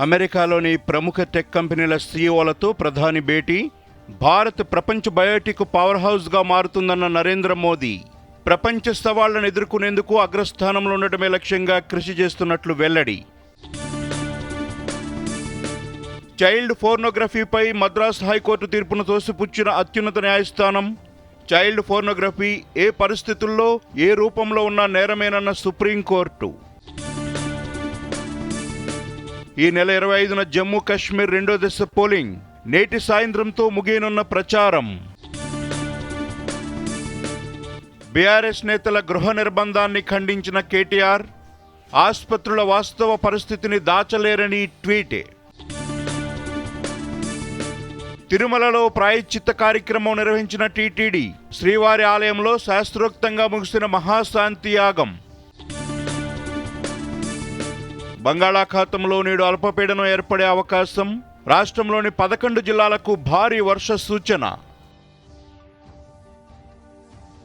అమెరికాలోని ప్రముఖ టెక్ కంపెనీల సీఈఓలతో ప్రధాని భేటీ భారత్ ప్రపంచ బయోటిక్ పవర్ హౌస్గా మారుతుందన్న నరేంద్ర మోదీ. ప్రపంచ సవాళ్ళను ఎదుర్కొనేందుకు అగ్రస్థానంలో ఉండటమే లక్ష్యంగా కృషి చేస్తున్నట్లు వెల్లడి. చైల్డ్ ఫోర్నోగ్రఫీపై మద్రాస్ హైకోర్టు తీర్పును తోసిపుచ్చిన అత్యున్నత న్యాయస్థానం. చైల్డ్ ఫోర్నోగ్రఫీ ఏ పరిస్థితుల్లో ఏ రూపంలో ఉన్న నేరమేనన్న సుప్రీంకోర్టు. ఈ నెల ఇరవై ఐదున జమ్మూ కాశ్మీర్ రెండో దశ పోలింగ్. నేటి సాయంత్రంతో ముగియనున్న ప్రచారం. బీఆర్ఎస్ నేతల గృహ నిర్బంధాన్ని ఖండించిన కేటీఆర్ ఆసుపత్రుల వాస్తవ పరిస్థితిని దాచలేరని ట్వీట్. తిరుమలలో ప్రాయశ్చిత్త కార్యక్రమం నిర్వహించిన టీటీడీ శ్రీవారి ఆలయంలో శాస్త్రోక్తంగా ముగిసిన మహాశాంతి యాగం. బంగాళాఖాతంలో నేడు అల్పపీడనం ఏర్పడే అవకాశం రాష్ట్రంలోని పదకొండు జిల్లాలకు భారీ వర్ష సూచన.